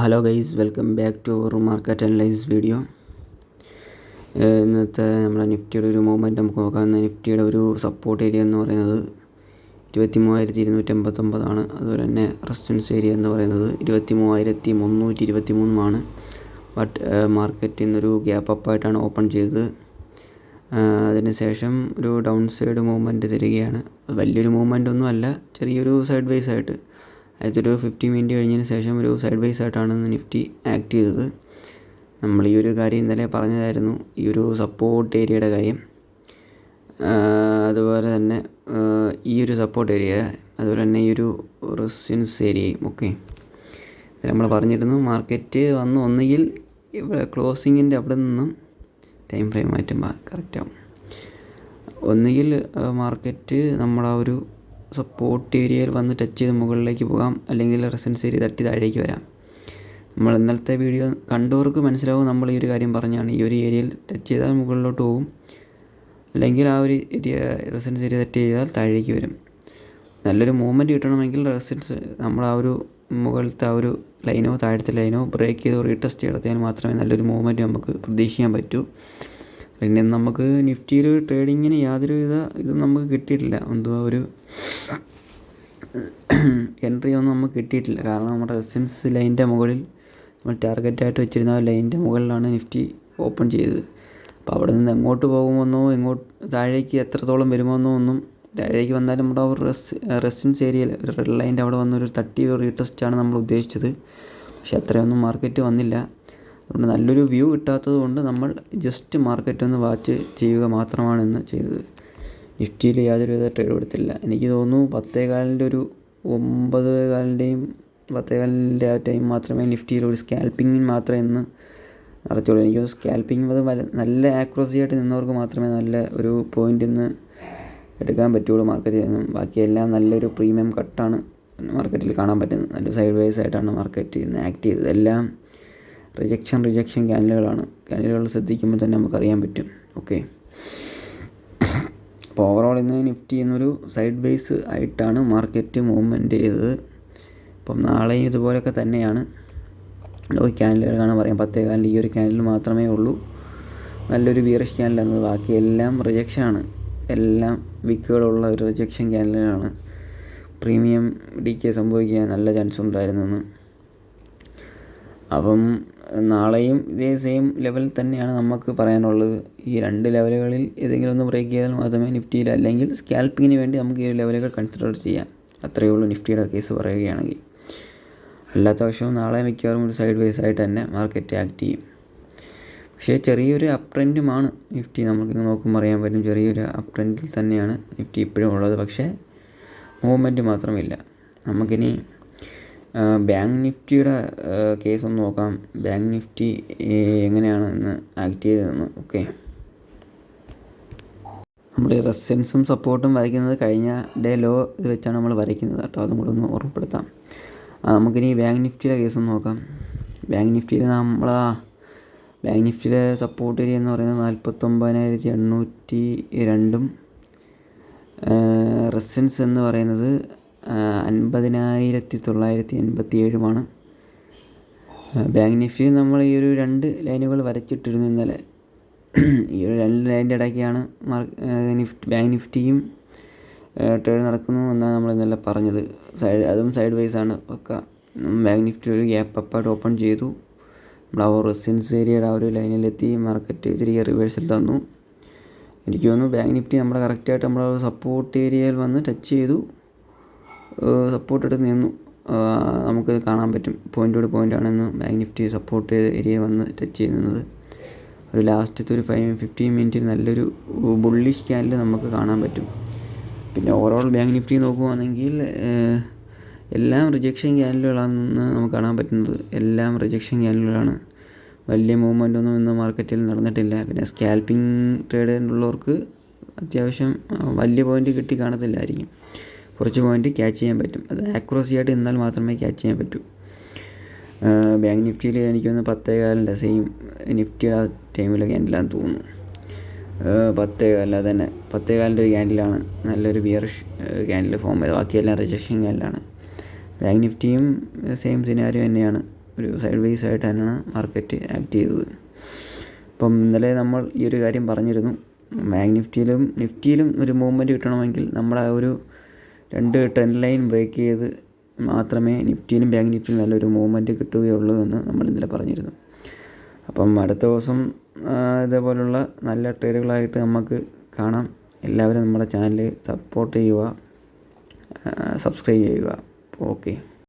Hello guys welcome back to our market analyse video. ഇന്നത്തെ നമ്മുടെ നിഫ്റ്റിയുടെ ഒരു മൂവ്മെന്റ് നമുക്ക് നോക്കാം. നിഫ്റ്റിയുടെ ഒരു സപ്പോർട്ട് ഏരിയ എന്ന് പറയുന്നത് ഇരുപത്തി മൂവായിരത്തി ഇരുന്നൂറ്റി എൺപത്തൊമ്പതാണ് അതുപോലെ തന്നെ റെസിസ്റ്റൻസ് ഏരിയ എന്ന് പറയുന്നത് ഇരുപത്തി മൂവായിരത്തി മുന്നൂറ്റി ഇരുപത്തി മൂന്നുമാണ് ബട്ട് മാർക്കറ്റ് ഇന്നൊരു ഗ്യാപ്പ് അപ്പായിട്ടാണ് ഓപ്പൺ ചെയ്തത് അതിനുശേഷം ഒരു ഡൗൺ സൈഡ് മൂവ്മെന്റ് തരികയാണ് വലിയൊരു മൂവ്മെന്റ് ഒന്നും അല്ല ചെറിയൊരു സൈഡ് വൈസ് ആയിട്ട്. അതൊരു ഫിഫ്റ്റി മിനിറ്റ് കഴിഞ്ഞതിന് ശേഷം ഒരു സൈഡ് വൈസ് ആയിട്ടാണ് നിഫ്റ്റി ആക്ട് ചെയ്തത്. നമ്മൾ ഈ ഒരു കാര്യം ഇന്നലെ പറഞ്ഞതായിരുന്നു. ഈ ഒരു സപ്പോർട്ട് ഏരിയയുടെ കാര്യം. അതുപോലെ തന്നെ ഈ ഒരു സപ്പോർട്ട് ഏരിയ അതുപോലെ തന്നെ ഈ ഒരു റെസിൻസ് ഏരിയയും ഒക്കെ. നമ്മൾ പറഞ്ഞിരുന്നു മാർക്കറ്റ് വന്ന് ഒന്നുകിൽ ഇവിടെ ക്ലോസിങ്ങിന്റെ അവിടെ നിന്നും ടൈം ഫ്രെയിം മാറ്റുമ്പോൾ കറക്റ്റാവും ഒന്നുകിൽ മാർക്കറ്റ് നമ്മളാ ഒരു സപ്പോർട്ട് ഏരിയയിൽ വന്ന് ടച്ച് ചെയ്ത് മുകളിലേക്ക് പോകാം. അല്ലെങ്കിൽ റെസൻസ് ഏരിയ തട്ടി താഴേക്ക് വരാം. നമ്മൾ ഇന്നലത്തെ വീഡിയോ കണ്ടവർക്ക് മനസ്സിലാവും നമ്മൾ ഈ ഒരു കാര്യം പറഞ്ഞാണ്. ഈ ഒരു ഏരിയയിൽ ടച്ച് ചെയ്താൽ മുകളിലോട്ട് പോകും. അല്ലെങ്കിൽ ആ ഒരു ഏരിയ റെസൻസ് ഏരിയ തട്ടി ചെയ്താൽ താഴേക്ക് വരും. നല്ലൊരു മൂവ്മെന്റ് കിട്ടണമെങ്കിൽ റെസൻസ് നമ്മൾ ആ ഒരു മുകളിലത്തെ ആ ഒരു ലൈനോ താഴത്തെ ലൈനോ ബ്രേക്ക് ചെയ്തോ റീടെസ്റ്റ് നടത്തിയാൽ മാത്രമേ നല്ലൊരു മൂവ്മെന്റ് നമുക്ക് പ്രതീക്ഷിക്കാൻ പറ്റൂ. പിന്നെ നമുക്ക് നിഫ്റ്റിയിൽ ട്രേഡിങ്ങിന് യാതൊരു വിധ ഇതും നമുക്ക് കിട്ടിയിട്ടില്ല. എന്തുവാ ഒരു എൻട്രി ഒന്നും നമുക്ക് കിട്ടിയിട്ടില്ല. കാരണം നമ്മുടെ റെസിസ്റ്റൻസ് ലൈനിന്റെ മുകളിൽ നമ്മൾ ടാർഗറ്റായിട്ട് വെച്ചിരുന്ന ലൈനിന്റെ മുകളിലാണ് നിഫ്റ്റി ഓപ്പൺ ചെയ്തത്. അപ്പോൾ അവിടെ നിന്ന് എങ്ങോട്ട് പോകുമെന്നോ എങ്ങോട്ട് താഴേക്ക് എത്രത്തോളം വരുമെന്നോ ഒന്നും താഴേക്ക് വന്നാലും നമ്മുടെ ഒരു റെസ് റെസിസ്റ്റൻസ് ഏരിയയിൽ ഒരു റെഡ് ലൈന്റെ അവിടെ വന്നൊരു തട്ടി റീടെസ്റ്റാണ് നമ്മൾ ഉദ്ദേശിച്ചത്. പക്ഷേ അത്രയൊന്നും മാർക്കറ്റ് വന്നില്ല. അതുകൊണ്ട് നല്ലൊരു വ്യൂ കിട്ടാത്തത് കൊണ്ട് നമ്മൾ ജസ്റ്റ് മാർക്കറ്റ് ഒന്ന് വാച്ച് ചെയ്യുക മാത്രമാണ് ഇന്ന് ചെയ്തത്. നിഫ്റ്റിയിൽ യാതൊരുവിധ ട്രേഡ് എടുത്തില്ല എനിക്ക് തോന്നുന്നു പത്തേകാലിന്റെ ഒരു ഒമ്പത് കാലിന്റെയും പത്തേകാലിന്റെ ആ ടൈം മാത്രമേ നിഫ്റ്റിയിൽ ഒരു സ്കാൽപ്പിങ്ങിന് മാത്രമേ ഇന്ന് നടത്തിയുള്ളൂ. എനിക്ക് സ്കാൽപ്പിംഗ് അത് നല്ല ആക്യുറസി ആയിട്ട് നിന്നവർക്ക് മാത്രമേ നല്ല ഒരു പോയിന്റ് ഇന്ന് എടുക്കാൻ പറ്റുള്ളൂ മാർക്കറ്റിൽ നിന്നും. ബാക്കിയെല്ലാം നല്ലൊരു പ്രീമിയം കട്ടാണ് മാർക്കറ്റിൽ കാണാൻ പറ്റുന്നത്. നല്ല സൈഡ് വൈസ് ആയിട്ടാണ് മാർക്കറ്റ് ഇന്ന് ആക്ട് ചെയ്തത്. എല്ലാം റിജക്ഷൻ റിജക്ഷൻ ക്യാനലുകളാണ് ക്യാനലുകൾ ശ്രദ്ധിക്കുമ്പോൾ തന്നെ നമുക്കറിയാൻ പറ്റും. ഓക്കെ അപ്പോൾ ഓവറോൾ ഇന്ന് നിഫ്റ്റി എന്നൊരു സൈഡ് ബേസ് ആയിട്ടാണ് മാർക്കറ്റ് മൂവ്മെന്റ് ചെയ്തത്. അപ്പം നാളെയും ഇതുപോലെയൊക്കെ തന്നെയാണ്. ക്യാനലുകൾ കാണാൻ പറയാം. പത്തേ കാലിൽ ഈ ഒരു ക്യാനൽ മാത്രമേ ഉള്ളൂ. നല്ലൊരു സ്കാനൽ എന്നത് ബാക്കി എല്ലാം റിജക്ഷനാണ് എല്ലാം വിക്കുകളുള്ള ഒരു റിജക്ഷൻ ക്യാനലാണ് പ്രീമിയം ഡി കെ സംഭവിക്കാൻ നല്ല ചാൻസ് ഉണ്ടായിരുന്നു അപ്പം നാളെയും ഇതേ സെയിം ലെവൽ തന്നെയാണ് നമുക്ക് പറയാനുള്ളത്. ഈ രണ്ട് ലെവലുകളിൽ ഏതെങ്കിലും ഒന്ന് ബ്രേക്ക് ചെയ്താൽ മാത്രമേ നിഫ്റ്റിയിൽ അല്ലെങ്കിൽ സ്കാൽപ്പിങ്ങിന് വേണ്ടി നമുക്ക് ഈ ലെവലുകൾ കൺസിഡർ ചെയ്യാം. അത്രയേ ഉള്ളൂ നിഫ്റ്റിയുടെ കേസ് പറയുകയാണെങ്കിൽ. അല്ലാത്ത പക്ഷവും നാളെ മിക്കവാറും ഒരു സൈഡ് വൈസ് ആയിട്ട് തന്നെ മാർക്കറ്റ് ആക്ട് ചെയ്യും. പക്ഷേ ചെറിയൊരു അപ് ട്രെൻഡുമാണ് നിഫ്റ്റി നമുക്ക് നോക്കുമ്പോൾ അറിയാൻ പറ്റും ചെറിയൊരു അപ് ട്രെൻഡിൽ തന്നെയാണ് നിഫ്റ്റി ഇപ്പോഴും ഉള്ളത്. പക്ഷേ മൂവ്മെന്റ് മാത്രമില്ല. നമുക്കിനി ബാങ്ക് നിഫ്റ്റിയുടെ കേസ് ഒന്ന് നോക്കാം. ബാങ്ക് നിഫ്റ്റി എങ്ങനെയാണ് ഇന്ന് ആക്ട് ചെയ്തതെന്ന്. ഓക്കെ. നമ്മുടെ റെസിസ്റ്റൻസും സപ്പോർട്ടും വരയ്ക്കുന്നത് കഴിഞ്ഞ ഡേ ലോ ഇത് വെച്ചാണ് നമ്മൾ വരയ്ക്കുന്നത് കേട്ടോ. അതും കൂടെ ഒന്ന് ഓർമ്മപ്പെടുത്താം. നമുക്കിനി ബാങ്ക് നിഫ്റ്റിയുടെ കേസ് ഒന്ന് നോക്കാം. ബാങ്ക് നിഫ്റ്റിയിൽ നമ്മൾ ബാങ്ക് നിഫ്റ്റിയുടെ സപ്പോർട്ട് ഏരിയ എന്ന് പറയുന്നത് നാൽപ്പത്തൊമ്പതിനായിരത്തി എണ്ണൂറ്റി രണ്ടും റെസിസ്റ്റൻസ് എന്ന് പറയുന്നത് അൻപതിനായിരത്തി തൊള്ളായിരത്തി എൺപത്തി ഏഴുമാണ് ബാങ്ക് നിഫ്റ്റി നമ്മൾ ഈ ഒരു രണ്ട് ലൈനുകൾ വരച്ചിട്ടിരുന്നു ഇന്നലെ. ഈ ഒരു രണ്ട് ലൈനിന്റെ ഇടയ്ക്കാണ് നിഫ്റ്റ് ബാങ്ക് നിഫ്റ്റിയും ട്രേഡ് നടക്കുന്നു എന്നാണ് നമ്മൾ ഇന്നലെ പറഞ്ഞത്. സൈഡ് അതും സൈഡ് വൈസ് ആണ്. ഒക്കെ ബാങ്ക് നിഫ്റ്റി ഒരു ഗ്യാപ്പ് അപ്പായിട്ട് ഓപ്പൺ ചെയ്തു. നമ്മൾ ആ റെസിഡൻസ് ഏരിയയുടെ ആ ഒരു ലൈനിലെത്തി മാർക്കറ്റ് ചെറിയ റിവേഴ്സിൽ തന്നു. എനിക്ക് തോന്നുന്നു ബാങ്ക് നിഫ്റ്റി നമ്മുടെ കറക്റ്റായിട്ട് നമ്മുടെ സപ്പോർട്ട് ഏരിയയിൽ വന്ന് ടച്ച് ചെയ്തു. സപ്പോർട്ട് എടുത്ത് നിന്നു. നമുക്കത് കാണാൻ പറ്റും. പോയിന്റോട് പോയിന്റാണെന്ന് ബാങ്ക് നിഫ്റ്റി സപ്പോർട്ട് ചെയ്ത് ഏരിയ വന്ന് ടച്ച് ചെയ്ത് നിന്നത്. ഒരു ലാസ്റ്റത്തെ ഒരു ഫൈവ് ഫിഫ്റ്റീൻ മിനിറ്റിൽ നല്ലൊരു ബുള്ളിഷ് ക്യാൻഡിൽ നമുക്ക് കാണാൻ പറ്റും. പിന്നെ ഓവറോൾ ബാങ്ക് നിഫ്റ്റി നോക്കുകയാണെങ്കിൽ എല്ലാം റിജക്ഷൻ ക്യാനലുകളാണെന്ന് നമുക്ക് കാണാൻ പറ്റുന്നത്. എല്ലാം റിജക്ഷൻ ക്യാനലുകളാണ് വലിയ മൂവ്മെന്റ് ഒന്നും ഇന്ന് മാർക്കറ്റിൽ നടന്നിട്ടില്ല. പിന്നെ സ്കാൽപ്പിംഗ് ട്രേഡിലുള്ളവർക്ക് അത്യാവശ്യം വലിയ പോയിന്റ് കിട്ടി കാണത്തില്ലായിരിക്കും. കുറച്ച് പോയിന്റ് ക്യാച്ച് ചെയ്യാൻ പറ്റും. അത് ആക്യുറസി ആയിട്ട് നിന്നാൽ മാത്രമേ ക്യാച്ച് ചെയ്യാൻ പറ്റൂ. ബാങ്ക് നിഫ്റ്റിയിൽ എനിക്ക് തോന്നുന്നു പത്തേ കാലിന്റെ സെയിം നിഫ്റ്റിയുടെ ആ ടൈമിലൊക്കെ ക്യാൻഡിലാന്ന് തോന്നുന്നു. പത്തേ അല്ലാതെ തന്നെ പത്തേ കാലിന്റെ ഒരു ക്യാൻഡിലാണ് നല്ലൊരു ബിയറിഷ് ക്യാൻഡിൽ ഫോം ചെയ്തത്. ബാക്കിയെല്ലാം റിജക്ഷൻ ക്യാൻഡിലാണ് ബാങ്ക് നിഫ്റ്റിയും സെയിം സിനാരിയോ തന്നെയാണ്. ഒരു സൈഡ് വൈസ് ആയിട്ട് തന്നെയാണ് മാർക്കറ്റ് ആക്ട് ചെയ്തത്. അപ്പം ഇന്നലെ നമ്മൾ ഈ ഒരു കാര്യം പറഞ്ഞിരുന്നു. ബാങ്ക് നിഫ്റ്റിയിലും നിഫ്റ്റിയിലും ഒരു മൂവ്മെന്റ് കിട്ടണമെങ്കിൽ നമ്മുടെ ആ ഒരു രണ്ട് ട്രെൻഡ് ലൈൻ ബ്രേക്ക് ചെയ്ത് മാത്രമേ നിഫ്റ്റിയിലും ബാങ്ക് നിഫ്റ്റിയിലും നല്ലൊരു മൂവ്മെന്റ് കിട്ടുകയുള്ളൂ എന്ന് നമ്മൾ ഇന്നലെ പറഞ്ഞിരുന്നു. അപ്പം അടുത്ത ദിവസം ഇതേപോലുള്ള നല്ല ട്രേഡുകളായിട്ട് നമുക്ക് കാണാം. എല്ലാവരും നമ്മുടെ ചാനൽ സപ്പോർട്ട് ചെയ്യുക സബ്സ്ക്രൈബ് ചെയ്യുക. ഓക്കെ